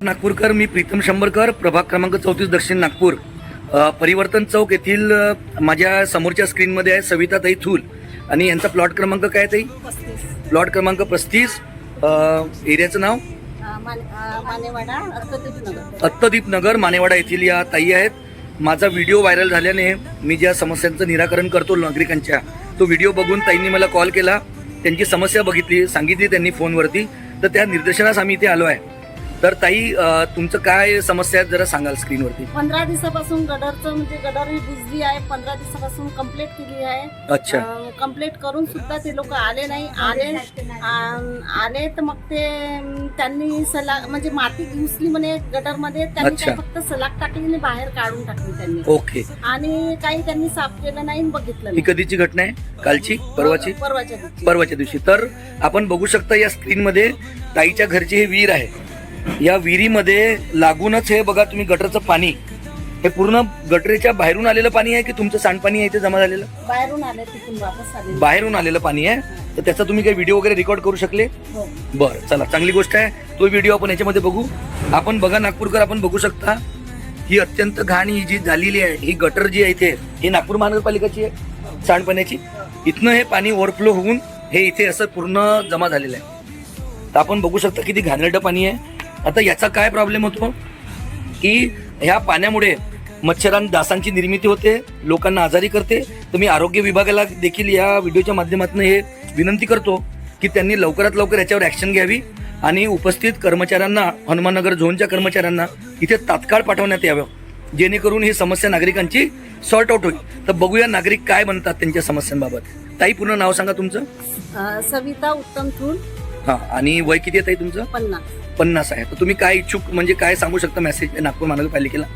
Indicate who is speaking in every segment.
Speaker 1: नागपूरकर मी प्रीतम शंभरकर प्रभाग क्रमांक चौतीस दक्षिण नागपूर. परिवर्तन चौक येथील माझ्या समोरच्या स्क्रीनमध्ये आहे सविता ताई थूल. आणि यांचा प्लॉट क्रमांक काय ताई? प्लॉट क्रमांक पस्तीस. एरियाचं नाव?
Speaker 2: मानेवाडा
Speaker 1: अत्तदीप नगर मानेवाडा येथील या ताई आहेत. माझा व्हिडिओ व्हायरल झाल्याने मी ज्या समस्यांचं निराकरण करतो नागरिकांच्या तो व्हिडिओ बघून ताईंनी मला कॉल केला. त्यांची समस्या बघितली सांगितली त्यांनी फोनवरती. तर त्या निर्देशनास आम्ही इथे आलो आहे. तर ताई तुमचं काय समस्या आहे जरा सांगाल स्क्रीनवरती.
Speaker 2: पंधरा दिवसापासून गडरचं म्हणजे गडर ही बुजली आहे. पंधरा दिवसापासून कंप्लेंट केली आहे.
Speaker 1: अच्छा.
Speaker 2: कंप्लेंट करून सुद्धा ते लोक आले नाही. आले आले तर मग ते अं, त्यांनी सलाग म्हणजे माती घुसली म्हणे गडरमध्ये त्यांनी
Speaker 1: अच्छा.
Speaker 2: काय फक्त सलाग टाकली आणि बाहेर काढून टाकली त्यांनी.
Speaker 1: ओके.
Speaker 2: आणि काही त्यांनी साफ केलं नाही आणि बघितलं
Speaker 1: ही
Speaker 2: नाही.
Speaker 1: कधीची घटना आहे? कालची? परवाची?
Speaker 2: परवाच्या दिवशी.
Speaker 1: परवाच्या दिवशी. तर आपण बघू शकता या स्क्रीनमध्ये ताईच्या घरची हे विहीर आहे. या विहिरीमध्ये लागूनच हे बघा तुम्ही गटरचं पाणी. हे पूर्ण गटरेच्या बाहेरून आलेलं पाणी आहे की तुमचं सांडपाणी आहे इथे जमा झालेलं?
Speaker 2: बाहेरून आले तिथून वापस आले
Speaker 1: बाहेरून आलेलं पाणी आहे. तर त्याचा तुम्ही काही व्हिडिओ वगैरे रेकॉर्ड करू शकले?
Speaker 2: हो.
Speaker 1: बरं चला चांगली गोष्ट आहे. तो व्हिडिओ आपण याच्यामध्ये बघू. आपण बघा नागपूरकर आपण बघू शकता. ही अत्यंत घाण ही जी झालेली आहे ही गटर जी आहे इथे ही नागपूर महानगरपालिकाची आहे सांडपाण्याची. इथनं हे पाणी ओव्हरफ्लो होऊन हे इथे असं पूर्ण जमा झालेलं आहे. तर आपण बघू शकता किती घाणेरडं पाणी आहे. आता याचा काय प्रॉब्लेम होतो? की ह्या पाण्यामुळे मच्छरां डासांची निर्मिती होते लोकांना आजारी करते. तर मी आरोग्य विभागाला देखील या व्हिडिओच्या माध्यमातून हे विनंती करतो की त्यांनी लवकरात लवकर याच्यावर ॲक्शन घ्यावी आणि उपस्थित कर्मचाऱ्यांना हनुमाननगर झोनच्या कर्मचाऱ्यांना इथे तात्काळ पाठवण्यात यावं. जेणेकरून ही समस्या नागरिकांची सॉर्ट आउट होईल. तर बघूया नागरिक काय म्हणतात त्यांच्या समस्यांबाबत. ताई पूर्ण नाव सांगा तुमचं.
Speaker 2: सविता उत्तम थूल
Speaker 1: हा आणि वय किती आहे ताई तुमचं?
Speaker 2: पन्नास.
Speaker 1: पन्नास आहे. तर तुम्ही काय इच्छुक म्हणजे काय सांगू शकता मेसेज नागपूर महानगरपालिकेला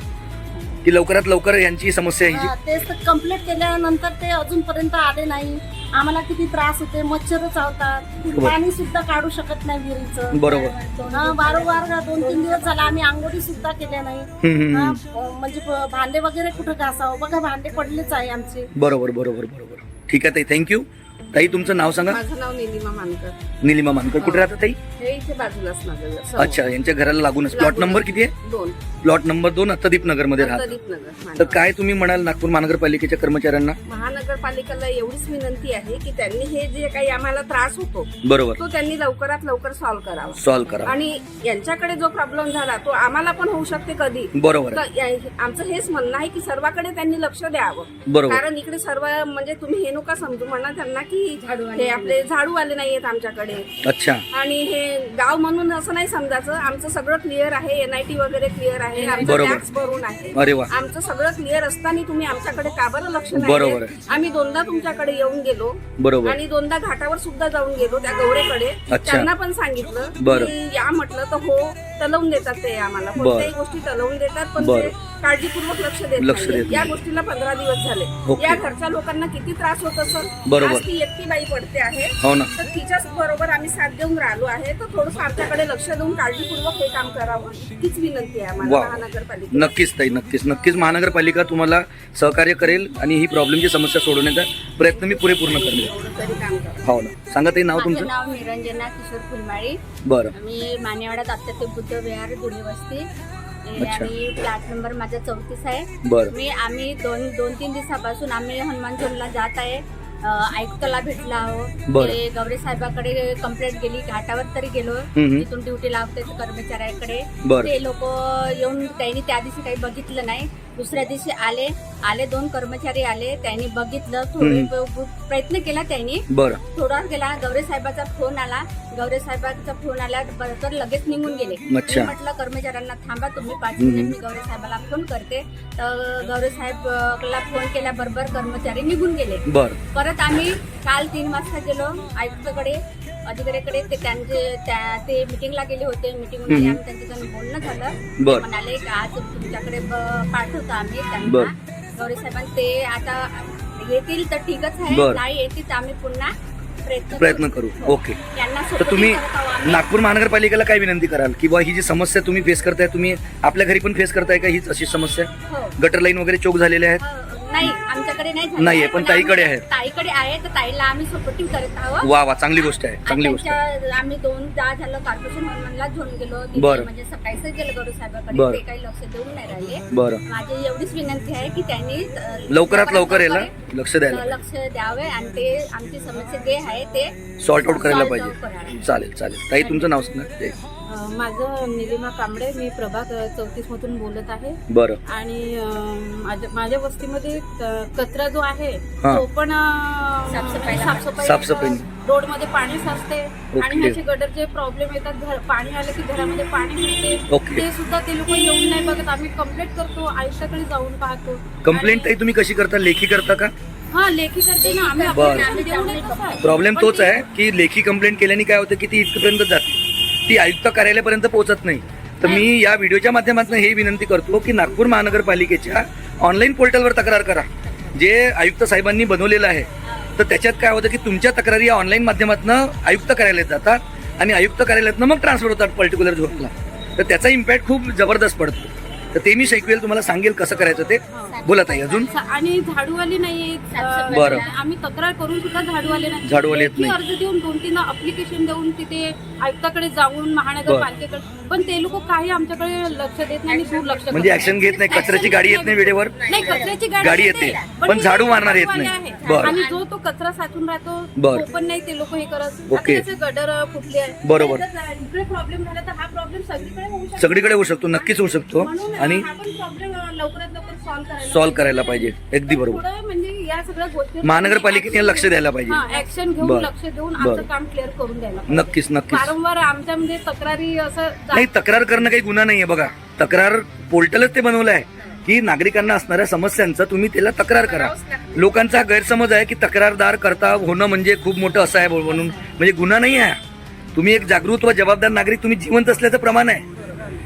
Speaker 1: की लवकरात लवकर यांची समस्या आहे
Speaker 2: हा,
Speaker 1: ही
Speaker 2: तेच तर कंप्लीट केल्यानंतर ते अजूनपर्यंत आले नाही. आम्हाला किती त्रास होते मच्छर चावतात.
Speaker 1: बरोबर.
Speaker 2: पाणी सुद्धा काढू शकत नाही विहिरीचं.
Speaker 1: बरोबर.
Speaker 2: हा, वारंवार दोन तीन दिवस झाला आम्ही आंघोळी सुद्धा केल्या नाही.
Speaker 1: हम्म, हम्म,
Speaker 2: हा,
Speaker 1: हम्म.
Speaker 2: अं, म्हणजे भांडे वगैरे कुठं घासावं? बघा भांडे पडलेच आहे आमचे.
Speaker 1: बरोबर बरोबर बरोबर. ठीक आहे ताई थँक्यू ताई तुमचं नाव सांगा?
Speaker 3: माझं नाव निलिमा मानकर.
Speaker 1: निलिमा मानकर. कुठे राहता ताई?
Speaker 3: हे इथे बाजूलाच माझं घर. समोर.
Speaker 1: अच्छा यांच्या घराला लागूनच. प्लॉट
Speaker 3: लागूनच.
Speaker 1: नंबर किती आहे?
Speaker 3: दोन.
Speaker 1: प्लॉट नंबर दोन अत्तदीप नगरमध्ये राहतात
Speaker 3: नगर
Speaker 1: तर. काय तुम्ही म्हणाल नागपूर महानगरपालिकेच्या कर्मचाऱ्यांना?
Speaker 3: महानगरपालिकेला एवढीच विनंती आहे की त्यांनी हे जे काही आम्हाला त्रास होतो
Speaker 1: बरोबर.
Speaker 3: तो त्यांनी लवकरात लवकर सॉल्व्ह करावा.
Speaker 1: सॉल्व्ह करा
Speaker 3: आणि यांच्याकडे जो प्रॉब्लेम झाला तो आम्हाला पण होऊ शकते कधी.
Speaker 1: बरोबर. आहे
Speaker 3: तर या- आमचं हेच म्हणणं आहे की सर्वाकडे त्यांनी लक्ष द्यावं.
Speaker 1: बरोबर.
Speaker 3: कारण इकडे सर्व म्हणजे तुम्ही हे नका समजू म्हणा त्यांना की हे आपले झाडू आले नाहीयेत आमच्याकडे.
Speaker 1: अच्छा.
Speaker 3: आणि हे गाव म्हणून असं नाही समजायचं. आमचं सगळं क्लिअर आहे. एनआयटी वगैरे क्लिअर आहे. आमचं
Speaker 1: बरोबर.
Speaker 3: टॅक्स भरून आहे.
Speaker 1: अरे वा.
Speaker 3: आमचं सगळं क्लिअर असताना तुम्ही आमच्याकडे का बरं लक्ष नाही
Speaker 1: बरोबर
Speaker 3: देत? आम्ही दोनदा तुमच्याकडे येऊन गेलो.
Speaker 1: बरोबर.
Speaker 3: आणि दोनदा घाटावर सुद्धा जाऊन गेलो त्या गौरेकडे.
Speaker 1: अच्छा.
Speaker 3: त्यांना पण सांगितलं
Speaker 1: बरं.
Speaker 3: की या म्हटलं तर हो टलवून देतात ते आम्हाला. कोणत्याही गोष्टी टलवून देतात पण ते
Speaker 1: बरं.
Speaker 3: काळजीपूर्वक लक्ष देत
Speaker 1: लक्ष
Speaker 3: या
Speaker 1: नाही.
Speaker 3: गोष्टीला पंधरा दिवस झाले.
Speaker 1: ओके.
Speaker 3: या घरच्या लोकांना किती त्रास होत असेल?
Speaker 1: बरोबर.
Speaker 3: आज ती एकटी बाई पडते आहे.
Speaker 1: हो ना.
Speaker 3: तर तिच्याच बरोबर आम्ही साथ देऊन राहिलो आहे. तर थोडस आमच्याकडे लक्ष देऊन काळजीपूर्वक हे काम करावं हीच विनंती आहे आम्हाला
Speaker 1: वा.
Speaker 3: महानगरपालिकेला.
Speaker 1: नक्कीच ताई नक्कीच. नक्कीच महानगरपालिका तुम्हाला सहकार्य करेल आणि ही प्रॉब्लेमची समस्या सोडवण्याचा प्रयत्न मी पुरेपूर्ण करेल.
Speaker 3: तरी काम करा.
Speaker 1: हो ना. सांगा ताई नाव
Speaker 4: माझं
Speaker 1: तुमचं
Speaker 4: नाव निरंजना किशोर फुलमाळी.
Speaker 1: बरं.
Speaker 4: मी मानेवाडा तात्याचे बुद्ध विहार दुडी वस्ती.
Speaker 1: अच्छा.
Speaker 4: आणि फ्लॅट नंबर माझा चौतीस आहे.
Speaker 1: बरं.
Speaker 4: मी आम्ही दोन दोन तीन दिवसापासून आम्ही हनुमान झोनला जात आहे. आयुक्ताला भेटला आहो
Speaker 1: बरं.
Speaker 4: ते गौरे साहेबाकडे कंप्लेंट गेली घाटावर तरी गेलो.
Speaker 1: हम्म.
Speaker 4: तिथून ड्युटी लावते कर्मचाऱ्याकडे.
Speaker 1: बरं.
Speaker 4: ते लोक येऊन त्यांनी त्या दिवशी काही बघितलं नाही. दुसऱ्या दिवशी आले आले दोन कर्मचारी आले त्यांनी बघितलं थोडे प्रयत्न केला त्यांनी.
Speaker 1: बरं.
Speaker 4: थोडा गेला गौरे साहेबाचा फोन आला. गौरे साहेबांचा फोन आला तर लगेच निघून गेले.
Speaker 1: अच्छा.
Speaker 4: मी म्हटलं कर्मचाऱ्यांना थांबा तुम्ही पाच
Speaker 1: हम्म.
Speaker 4: मिनिट मी गौरे साहेबाला फोन करते. तर गौरे साहेबला फोन केल्याबरोबर कर्मचारी निघून गेले.
Speaker 1: बरं.
Speaker 4: परत आम्ही काल तीन वाजता गेलो आयुक्ताकडे. अधिकाऱ्याकडे ते त्यांचे त्या- ते मिटिंगला गेले होते मिटिंग. आम्ही त्यांच्याकडून बोलणं झालं
Speaker 1: बरं.
Speaker 4: म्हणाले की आज तुमच्याकडे ब- पाठवतो आम्ही त्यांना. गौरी साहेबांनी ते आता येतील तर ठीकच आहे
Speaker 1: बरं.
Speaker 4: नाही येतील तर आम्ही पुन्हा प्रयत्न
Speaker 1: प्रयत्न करू
Speaker 4: हो.
Speaker 1: ओके तर
Speaker 4: सोबत
Speaker 1: तुम्ही
Speaker 4: करत आहोत आम्ही.
Speaker 1: नागपूर महानगरपालिकेला काय विनंती कराल की बा ही जी समस्या तुम्ही फेस करताय तुम्ही आपल्या घरी पण फेस करताय का हीच अशी समस्या
Speaker 4: हो
Speaker 1: गटर लाईन वगैरे चोक झालेल्या आहेत
Speaker 4: हो. नाही आमच्या माझ्याकडे नाही झालं
Speaker 1: नाहीये, पण ताईकडे आहे.
Speaker 4: ताईकडे आहे तर ताईला आम्ही सपोर्टिंग करत आहोत
Speaker 1: वा वा चांगली गोष्ट आहे चांगली गोष्ट आहे
Speaker 4: त्यांच्या- आम्ही दोन दहा झालं कॉर्पोरेशन हॉलला घेऊन गेलो तिथे
Speaker 1: बरं.
Speaker 4: म्हणजे सकाळीच गेलो साहेबाकडे
Speaker 1: बरं.
Speaker 4: ते काही लक्ष देऊन नाही राहिले
Speaker 1: बरं
Speaker 4: माझी एवढीच विनंती आहे की त्यांनी अ,
Speaker 1: लवकरात लवकर याला लक्ष द्यायला
Speaker 4: लक्ष द्यावे आणि ते आमची समस्या जे आहे ते
Speaker 1: सॉर्ट आउट करायला
Speaker 4: out
Speaker 1: पाहिजे. चालेल चालेल ताई तुमचं नाव सांगा ते.
Speaker 3: माझं निलिमा कांबळे मी प्रभाग चौतीस मधून बोलत आहे.
Speaker 1: बरं.
Speaker 3: आणि अं, माझ्या माझ्या वस्तीमध्ये क- कचरा जो आहे
Speaker 1: हा.
Speaker 3: तो पण अं, साफसफाई
Speaker 1: साफसफाई.
Speaker 3: रोडमध्ये पाणी साचते.
Speaker 1: ओके.
Speaker 3: आणि ह्याचे गटरचे प्रॉब्लेम येतात घर पाणी आलं की घरामध्ये पाणी मिळते.
Speaker 1: ओके.
Speaker 3: ते सुद्धा ते लोक येऊन नाही बघत. आम्ही कंप्लेंट करतो आयुष्याकडे जाऊन पाहतो.
Speaker 1: कंप्लेंट
Speaker 3: आणि-
Speaker 1: ताई तुम्ही कशी करता? लेखी करता का?
Speaker 3: हा लेखी करते ना. आम्ही
Speaker 1: बरं. प्रॉब्लेम
Speaker 3: पण
Speaker 1: तोच
Speaker 3: ते-
Speaker 1: आहे की लेखी कंप्लेंट केल्याने काय होतं? की ती इथपर्यंत जाते ती आयुक्त कार्यालयापर्यंत पोहोचत नाही. तर मी या व्हिडिओच्या माध्यमातून हे विनंती करतो की नागपूर महानगरपालिकेच्या ऑनलाईन पोर्टलवर तक्रार करा. जे आयुक्त साहेबांनी बनवलेलं आहे. तर त्याच्यात काय होतं की तुमच्या तक्रारी या ऑनलाईन माध्यमातून आयुक्त कार्यालयात जातात आणि आयुक्त कार्यालयातनं मग ट्रान्सफर होतात पर्टिक्युलर झोनला. तर त्याचा इम्पॅक्ट खूप जबरदस्त पडतो. तर ते मी शिकवेल तुम्हाला सांगेल कसं करायचं ते. बोला ताई अजून
Speaker 3: आणि झाडूवाले नाही
Speaker 1: बरं.
Speaker 3: आम्ही तक्रार करून सुद्धा झाडूवाले नाही
Speaker 1: झाडूवाले येत
Speaker 3: लेखी
Speaker 1: नाही.
Speaker 3: अर्ज देऊन दोन तीन अप्लिकेशन देऊन तिथे आयुक्ताकडे जाऊन महानगरपालिकेकडे पण ते लोक काही आमच्याकडे लक्ष देत नाही आणि दुर्लक्ष
Speaker 1: म्हणजे. ऍक्शन घेत नाही कचऱ्याची गाडी येत नाही वेळेवर
Speaker 3: नाही कचऱ्याची
Speaker 1: गाडी
Speaker 3: गाडी
Speaker 1: येते. पण
Speaker 3: पण
Speaker 1: झाडू मारणार येत नाही. बरं.
Speaker 3: आणि जो तो कचरा साचून राहतो
Speaker 1: बरं.
Speaker 3: तो पण नाही ते लोक हे करत
Speaker 1: ओके.
Speaker 3: आता गडर फुटले आहे
Speaker 1: बरोबर.
Speaker 3: इकडे प्रॉब्लेम झाला तर हा प्रॉब्लेम सगळीकडे होऊ शकतो
Speaker 1: सगळीकडे होऊ शकतो नक्कीच होऊ शकतो
Speaker 3: म्हणून
Speaker 1: आणि
Speaker 3: हा पण प्रॉब्लेम लवकरात लवकर सॉल्व्ह करायला
Speaker 1: पाहिजे. अगदी बरोबर.
Speaker 3: म्हणजे या सगळ्या गोष्टी
Speaker 1: महानगरपालिकेने लक्ष द्यायला पाहिजे.
Speaker 3: ऍक्शन घेऊन
Speaker 1: बरं.
Speaker 3: लक्ष देऊन
Speaker 1: बरं.
Speaker 3: आमचं काम क्लिअर करून द्यायला पाहिजे.
Speaker 1: नक्कीच नक्कीच.
Speaker 3: वारंवार आमच्यामध्ये तक्रारी असं
Speaker 1: नाही तक्रार करणं काही गुन्हा नाहीये बघा. तक्रार पोर्टलच ते बनवलं आहे की नागरिकांना असणाऱ्या समस्यांचं तुम्ही त्याला तक्रार करा. लोकांचा गैरसमज आहे की तक्रारदार करता होणं म्हणजे खूप मोठं असं आहे म्हणून. म्हणजे गुन्हा नाही आहे. तुम्ही एक जागृत व जबाबदार नागरिक तुम्ही जिवंत असल्याचं प्रमाण आहे.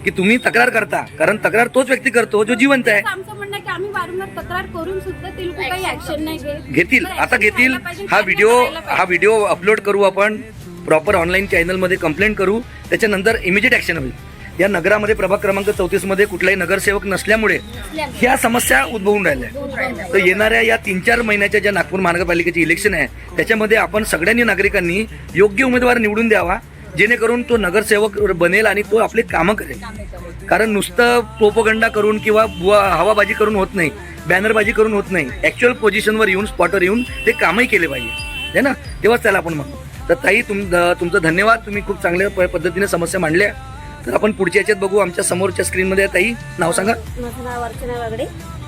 Speaker 1: की तुम्ही तक्रार करता. कारण तक्रार तोच व्यक्ती करतो जो जिवंत आहे.
Speaker 3: आमचं म्हणणं आहे की आम्ही वारंवार तक्रार करून सुद्धा ते लोक काही ऍक्शन नाही घेत.
Speaker 1: घेतील.
Speaker 3: तर
Speaker 1: आता
Speaker 3: action
Speaker 1: घेतील.
Speaker 3: घ्यायला पाहिजे,
Speaker 1: हा व्हिडिओ
Speaker 3: करायला
Speaker 1: हा. व्हिडिओ अपलोड करू आपण. प्रॉपर ऑनलाईन चॅनलमध्ये कंप्लेंट करू. त्याच्यानंतर इमिजिएट ऍक्शन होईल. या नगरामध्ये प्रभाग क्रमांक चौतीसमध्ये कुठलाही नगरसेवक नसल्यामुळे ह्या समस्या उद्भवून राहिल्या. तर येणाऱ्या या तीन चार महिन्याच्या ज्या नागपूर महानगरपालिकेची इलेक्शन आहे त्याच्यामध्ये आपण सगळ्यांनी नागरिकांनी योग्य उमेदवार निवडून द्यावा. जेणेकरून तो नगरसेवक बनेल आणि तो आपले कामं करेल. कारण नुसतं पोपगंडा करून किंवा हवाबाजी करून होत नाही बॅनरबाजी करून होत नाही. ऍक्च्युअल पोझिशनवर येऊन स्पॉटवर येऊन ते कामही केले पाहिजे. है ना? तेव्हाच त्याला आपण म्हणू तर ताई तुम तुमचं धन्यवाद. तुम्ही खूप चांगल्या पद्धतीने समस्या मांडल्या. तर आपण पुढच्या याच्यात बघू आमच्या समोरच्या स्क्रीनमध्ये आहे ताई नाव सांगा.
Speaker 5: अर्चना वागडे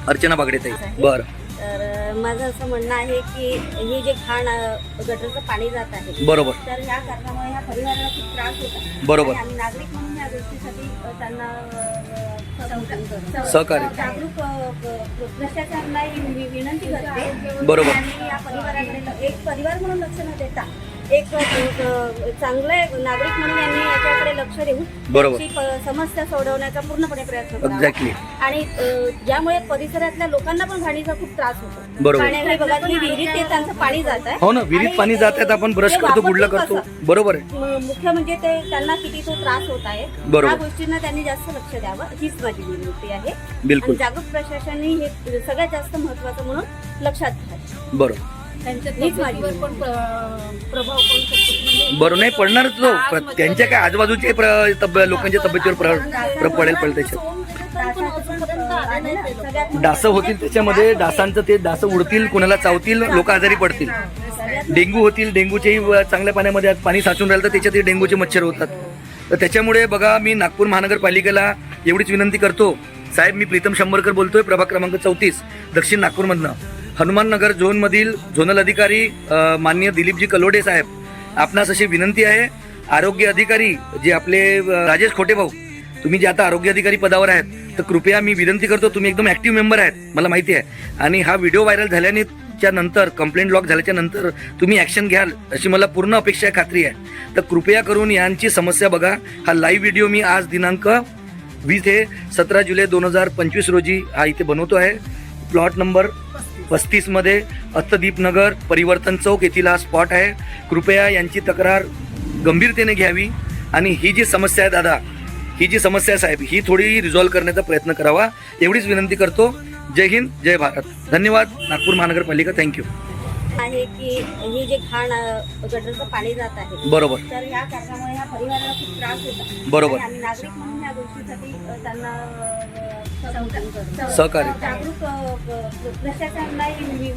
Speaker 1: अर्चना बागडे ताई. बरं.
Speaker 5: तर माझं असं म्हणणं आहे की हे जे घाण गटरचं पाणी जात आहे
Speaker 1: बरोबर
Speaker 5: तर ह्या कारणामुळे ह्या परिवाराला खूप त्रास होता
Speaker 1: बरोबर.
Speaker 5: आणि नागरिक म्हणून या गोष्टीसाठी त्यांना सहकार्य-. जागरूक भ्रष्टाचाराला ही विनंती करते
Speaker 1: बरोबर.
Speaker 5: आणि या परिवाराकडे एक परिवार म्हणून लक्ष न देता एक चांगले नागरिक म्हणून यांनी याच्याकडे लक्ष देऊन
Speaker 1: बरोबर.
Speaker 5: समस्या सोडवण्याचा पूर्णपणे प्रयत्न करावा. आणि ज्यामुळे परिसरातल्या लोकांना पण घाणीचा खूप त्रास होतो
Speaker 1: बरोबर.
Speaker 5: बघा तुम्ही विहिरीत त्यांचं पाणी जात आहे
Speaker 1: हो ना विहिरीत पाणी जात आहेत आपण ब्रश करतो गुडलं करतो? बरोबर आहे
Speaker 5: मुख्य म्हणजे ते त्यांना किती तो त्रास होत आहे
Speaker 1: बरोबर.
Speaker 5: या गोष्टींना त्यांनी जास्त लक्ष द्यावं हीच माझी विनंती आहे
Speaker 1: बिलकुल
Speaker 5: आणि जागरूक प्रशासनही हे सगळ्यात जास्त महत्वाचं म्हणून लक्षात घ्यावं
Speaker 1: बरोबर
Speaker 3: म्हणजे
Speaker 1: बरोबर नाही पडणारच तो. प्र- त्यांच्या काय आजूबाजूचे प्र- तब्य- लोकांच्या तब्येतीवर प्र- प्र- पडेल पडेल त्याच्यात. डास होतील त्याच्यामध्ये डासांचं ते डास उडतील कोणाला चावतील लोक आजारी पडतील. डेंग्यू होतील डेंग्यूचेही व- चांगल्या पाण्यामध्ये आज पाणी साचून राहिलं तर त्याच्यातही डेंग्यूचे मच्छर होतात. तर त्याच्यामुळे बघा मी नागपूर महानगरपालिकेला एवढीच विनंती करतो. साहेब मी प्रीतम शंभरकर बोलतोय प्रभाग क्रमांक चौतीस दक्षिण नागपूरमधनं. हनुमाननगर झोनमधील झोनल अधिकारी मान्य माननीय दिलीपजी कलोडे साहेब आपणास अशी विनंती आहे आरोग्य अधिकारी जे आपले राजेश खोटे भाऊ तुम्ही जे आता आरोग्य अधिकारी पदावर आहेत तर कृपया मी विनंती करतो तुम्ही एकदम ऍक्टिव्ह मेंबर आहेत मला माहिती आहे. आणि हा व्हिडिओ व्हायरल झाल्याने च्या नंतर कंप्लेंट लॉक झाल्याच्यानंतर तुम्ही ॲक्शन घ्याल अशी मला पूर्ण अपेक्षा आहे खात्री आहे. तर कृपया करून यांची समस्या बघा. हा लाईव्ह व्हिडिओ मी आज दिनांक वीस हे सतरा जुलै दोन हजार पंचवीस रोजी हा इथे बनवतो आहे. प्लॉट नंबर पस्तीसमध्ये अत्तदीप नगर परिवर्तन चौक येथील हा स्पॉट आहे. कृपया यांची तक्रार गंभीरतेने घ्यावी आणि ही जी समस्या आहे दादा ही जी समस्या आहे साहेब ही थोडी रिझॉल्व्ह करण्याचा प्रयत्न करावा. एवढीच विनंती करतो. जय हिंद जय भारत. धन्यवाद. नागपूर महानगरपालिका थँक्यू
Speaker 5: आहे की हे जे घाण गटरचं पाणी जात आहे
Speaker 1: बरोबर.
Speaker 5: तर ह्या कारणामुळे ह्या परिवाराला खूप त्रास होता
Speaker 1: बरोबर.
Speaker 5: आम्ही नागरिक म्हणून या गोष्टीसाठी त्यांना सहकार्य प्रशासनाला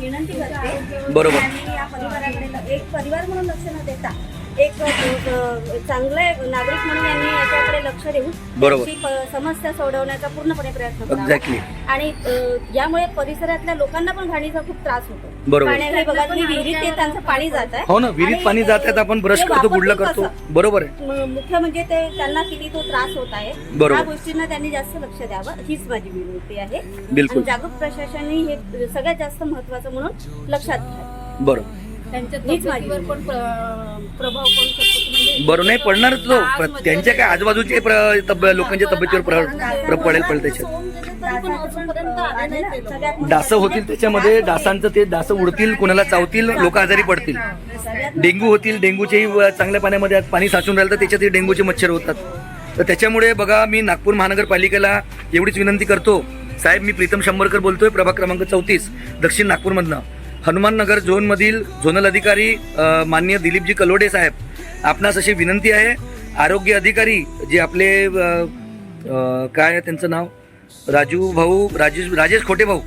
Speaker 5: विनंती करते
Speaker 1: बरोबर.
Speaker 5: आणि या परिवाराकडे एक परिवार म्हणून लक्ष न देता एक चांगले नागरिक म्हणून यांनी याच्याकडे लक्ष देऊन समस्या सोडवण्याचा पूर्णपणे प्रयत्न
Speaker 1: एक्झॅक्टली
Speaker 5: आणि यामुळे परिसरातल्या लोकांना पण घाणीचा खूप त्रास होतो.
Speaker 1: बरोबर.
Speaker 5: पाण्या- बघा तुम्ही विहिरीत ते त्यांचं पाणी जात आहे.
Speaker 1: हो ना विहिरीत पाणी जात आहेत आपण ब्रश करतो गुडला करतो. बरोबर आहे.
Speaker 5: मुख्य म्हणजे ते त्यांना किती तो त्रास होत आहे.
Speaker 1: बरोबर.
Speaker 5: या गोष्टींना त्यांनी जास्त लक्ष द्यावं हीच माझी विनंती आहे.
Speaker 1: बिलकुल.
Speaker 5: जागरूक प्रशासनाने हे सगळ्यात जास्त महत्वाचं म्हणून लक्षात घ्यावं
Speaker 1: बरोबर.
Speaker 6: त्यांच्या
Speaker 5: हीच माझी
Speaker 6: तब्येतीवर पण प्र- प्रभाव पडू शकतो की म्हणजे
Speaker 1: बरोबर नाही पडणारच तो. प्र- त्यांच्या काय आजूबाजूचे प्र- तब्ये- लोकांच्या तब्येतीवर प्र- प्र- पडेल पडेल त्याच्यात डास होतील त्याच्यामध्ये. डासांचं ते डास उडतील कुणाला चावतील लोक आजारी पडतील. डेंग्यू होतील डेंग्यूचेही व- चांगल्या पाण्यामध्ये आज पाणी साचून राहिलं तर त्याच्यातही डेंग्यूचे मच्छर होतात. तर त्याच्यामुळे बघा मी नागपूर महानगरपालिकेला एवढीच विनंती करतो. साहेब मी प्रीतम शंभरकर बोलतोय प्रभाग क्रमांक चौतीस दक्षिण नागपूरमधनं. हनुमाननगर झोनमधील झोनल अधिकारी मान्य माननीय दिलीपजी कलोडे साहेब आपणास अशी विनंती आहे. आरोग्य अधिकारी जे आपले काय आहे त्यांचं नाव? राजू भाऊ राजेश राजेश खोटे भाऊ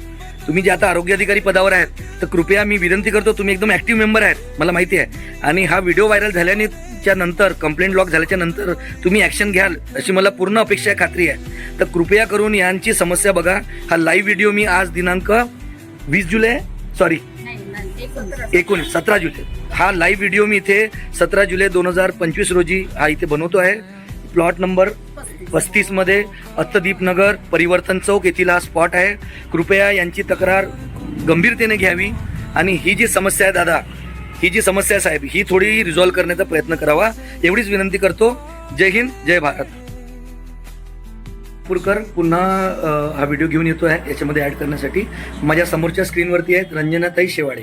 Speaker 1: तुम्ही जे आता आरोग्य अधिकारी पदावर आहेत तर कृपया मी विनंती करतो तुम्ही एकदम ॲक्टिव्ह मेंबर आहेत मला माहिती आहे. आणि हा व्हिडिओ व्हायरल झाल्याने च्या नंतर कंप्लेंट लॉक झाल्याच्यानंतर तुम्ही ॲक्शन घ्याल अशी मला पूर्ण अपेक्षा आहे खात्री आहे. तर कृपया करून यांची समस्या बघा. हा लाईव्ह व्हिडिओ मी आज दिनांक वीस जुलै सॉरी एकूण सतरा जुलै. हा लाईव्ह व्हिडिओ मी इथे सतरा जुलै दोन हजार पंचवीस रोजी हा इथे बनवतो आहे. प्लॉट नंबर पस्तीसमध्ये अत्तदीप नगर परिवर्तन चौक येथील हा स्पॉट आहे. कृपया यांची तक्रार गंभीरतेने घ्यावी आणि ही जी समस्या आहे दादा ही जी समस्या आहे साहेब ही थोडी रिझॉल्व्ह करण्याचा प्रयत्न करावा. एवढीच विनंती करतो. जय हिंद जय भारत. नागपूरकर पुन्हा हा व्हिडिओ घेऊन येतो आहे याच्यामध्ये ॲड करण्यासाठी. माझ्या समोरच्या स्क्रीनवरती आहेत रंजनाताई शेवाडे.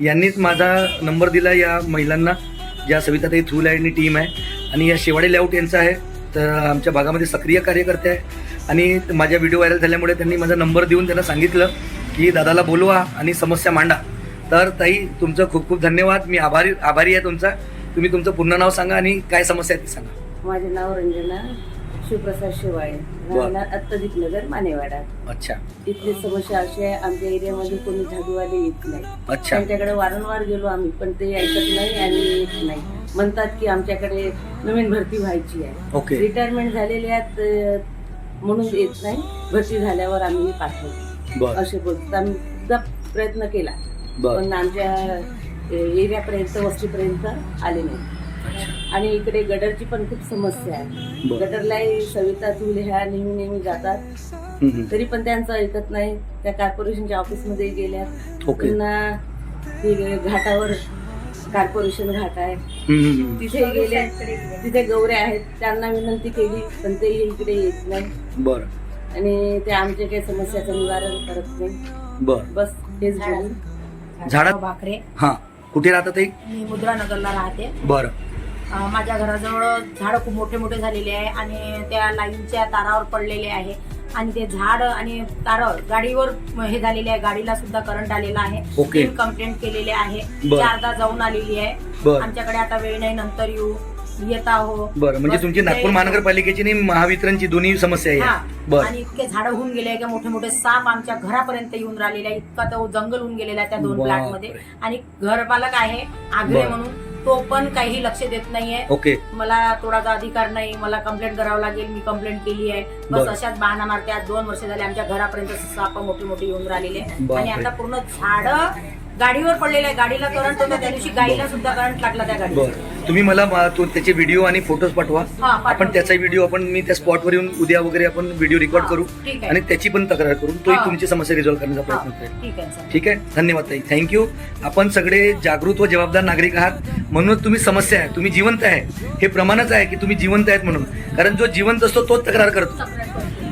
Speaker 1: यांनीच माझा नंबर दिला या महिलांना ज्या सविताताई थ्रू आहे टीम आहे. आणि या शेवाडे लेआउट यांचा आहे तर आमच्या भागामध्ये सक्रिय कार्यकर्ते आहे आणि माझ्या व्हिडिओ व्हायरल झाल्यामुळे त्यांनी माझा नंबर देऊन त्यांना सांगितलं की दादाला बोलवा आणि समस्या मांडा. तर ताई तुमचं खूप खूप धन्यवाद. मी आभारी आभारी आहे तुमचा. तुम्ही तुमचं पूर्ण नाव सांगा आणि काय समस्या आहे ती सांगा.
Speaker 7: माझे नाव रंजना. शिवप्रसाद शिवाळे राहणार अत्तदीप नगर मानेवाडा.
Speaker 1: अच्छा.
Speaker 7: इथली समस्या अशी आहे आमच्या एरियामध्ये कोणी झाडूवाले येत नाही.
Speaker 1: अच्छा.
Speaker 7: त्यांच्याकडे वारंवार गेलो आम्ही पण ते ऐकत नाही आणि येत नाही. म्हणतात की आमच्याकडे नवीन भरती व्हायची आहे.
Speaker 1: ओके.
Speaker 7: रिटायरमेंट झालेले आहेत म्हणून येत नाही. भरती झाल्यावर आम्ही पाठवतो असे बोलतात. आम्ही प्रयत्न केला. पण आमच्या एरियापर्यंत वस्तीपर्यंत आले नाही. आणि इकडे गडरची पण खूप समस्या आहे.
Speaker 1: बरं.
Speaker 7: गडरलाही सविता तुले ह्या नेहमी नेहमी जातात.
Speaker 1: हम्म, हम्म.
Speaker 7: तरी पण त्यांचं ऐकत नाही. त्या कॉर्पोरेशनच्या ऑफिसमध्ये गेल्या.
Speaker 1: ओके.
Speaker 7: पुन्हा ते घाटावर कॉर्पोरेशन घाट आहे.
Speaker 1: हम्म, हम्म.
Speaker 7: तिथे गेले. तिथे गौऱ्या आहेत. त्यांना विनंती केली पण ते इकडे येत नाही.
Speaker 1: बर.
Speaker 7: आणि ते आमच्या काही समस्याचं निवारण करत नाही.
Speaker 1: बर.
Speaker 7: बस हेच बोलून
Speaker 6: भाकरे.
Speaker 1: हा. कुठे राहतात ताई?
Speaker 6: मी मुद्रा नगरला राहते.
Speaker 1: बर.
Speaker 6: माझ्या घराजवळ झाडं खूप मोठे मोठे झालेले आहे आणि त्या लाईनच्या तारावर पडलेले आहे. आणि ते झाड आणि तार गाडीवर हे झालेले आहे. गाडीला सुद्धा करंट आलेला आहे.
Speaker 1: ओके.
Speaker 6: कंप्लेंट केलेले आहे. चारदा जाऊन आलेली आहे. आमच्याकडे आता वेळ नाही. नंतर येऊ. येत आहो.
Speaker 1: बर म्हणजे तुमची नागपूर महानगरपालिकेची आणि महावितरणची दोन्ही समस्या
Speaker 6: हा.
Speaker 1: आहे बर.
Speaker 6: आणि इतके झाडं होऊन गेले की मोठे मोठे साप आमच्या घरापर्यंत येऊन राहिलेले आहे इतका तो जंगल होऊन गेलेला आहे त्या दोन. फ्लॅटमध्ये आणि घरपालक आहे. आगरे. म्हणून तो पण काही लक्ष देत नाहीये
Speaker 1: ओके
Speaker 6: मला तोडाचा अधिकार नाही मला कंप्लेंट करावं लागेल मी कंप्लेंट केली आहे बस
Speaker 1: बरं.
Speaker 6: अशाच बहाणा मारते आज दोन वर्ष झाले आमच्या घरापर्यंत साप मोठे मोठे येऊन राहिलेले.
Speaker 1: बापरे.
Speaker 6: आणि आता पूर्ण झाड गाडीवर पडलेले आहे गाडीला करंट होता त्या दिवशी गाडीला सुद्धा करंट लागला त्या गाडीला
Speaker 1: बर. तुम्ही मला मा- तो त्याचे व्हिडिओ आणि फोटोज पाठवा.
Speaker 6: हा.
Speaker 1: आपण त्याचा व्हिडिओ आपण मी त्या स्पॉटवर येऊन उद्या वगैरे आपण व्हिडिओ रेकॉर्ड
Speaker 6: हा,
Speaker 1: करू
Speaker 6: ठीक आहे.
Speaker 1: आणि त्याची पण तक्रार करू. तोही
Speaker 6: हा.
Speaker 1: तुमची समस्या रिझॉल्व्ह करण्याचा प्रयत्न करेल
Speaker 6: ठीक आहे सर.
Speaker 1: ठीक आहे? धन्यवाद ताई. थँक्यू आपण सगळे जागृत व जबाबदार नागरिक आहात. म्हणून तुम्ही समस्या आहे. तुम्ही जिवंत आहे. हे प्रमाणच आहे की तुम्ही जिवंत आहेत म्हणून. कारण जो जिवंत असतो तोच तक्रार करतो.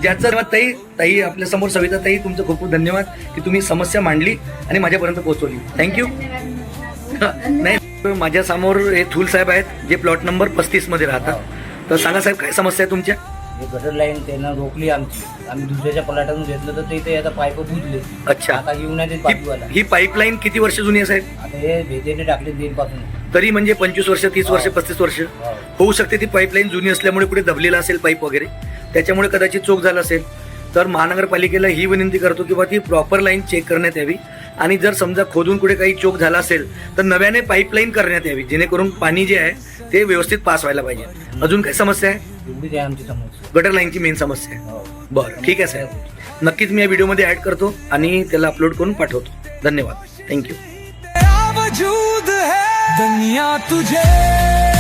Speaker 1: ज्याचं ताई ताई आपल्यासमोर सविता ताई तुमचं खूप खूप धन्यवाद की तुम्ही समस्या मांडली आणि माझ्यापर्यंत पोहोचवली. थँक्यू नाही माझ्यासमोर हे थूल साहेब आहेत जे प्लॉट नंबर पस्तीसमध्ये राहतात. तर सांगा साहेब काय समस्या आहे तुमच्या?
Speaker 8: गटर लाईन त्यानं रोखली आमची. आम्ही दुसऱ्याच्या पलाटातून घेतलं तर ते इथे आता पाईप बुजले.
Speaker 1: अच्छा.
Speaker 8: आता येऊन बाजूवाला
Speaker 1: ही पाईपलाईन किती वर्ष जुनी आहे साहेब?
Speaker 8: आता हे भेटेने टाकले दिनपासून.
Speaker 1: तरी म्हणजे पंचवीस वर्ष तीस वर्ष
Speaker 8: हो.
Speaker 1: पस्तीस वर्ष.
Speaker 8: हो.
Speaker 1: होऊ शकते ती पाईपलाईन जुनी असल्यामुळे पुढे दबलेला असेल पाईप वगैरे? त्याच्यामुळे कदाचित चोक झाला असेल. तर महानगरपालिकेला ही विनंती करतो की बा ती प्रॉपर लाईन चेक करण्यात यावी. आणि जर समजा खोदून कुठे काही चोक झाला असेल तर नव्याने पाईपलाईन करण्यात यावी. जेणेकरून पाणी जे आहे ते व्यवस्थित पास व्हायला पाहिजे. अजून काय समस्या आहे?
Speaker 8: आमची समस्या.
Speaker 1: गटर लाईनची मेन समस्या आहे.
Speaker 8: हो.
Speaker 1: बरं ठीक आहे साहेब. नक्कीच मी या व्हिडिओमध्ये ऍड करतो आणि त्याला अपलोड करून पाठवतो. धन्यवाद. थँक्यू
Speaker 9: है? दुनिया तुझे।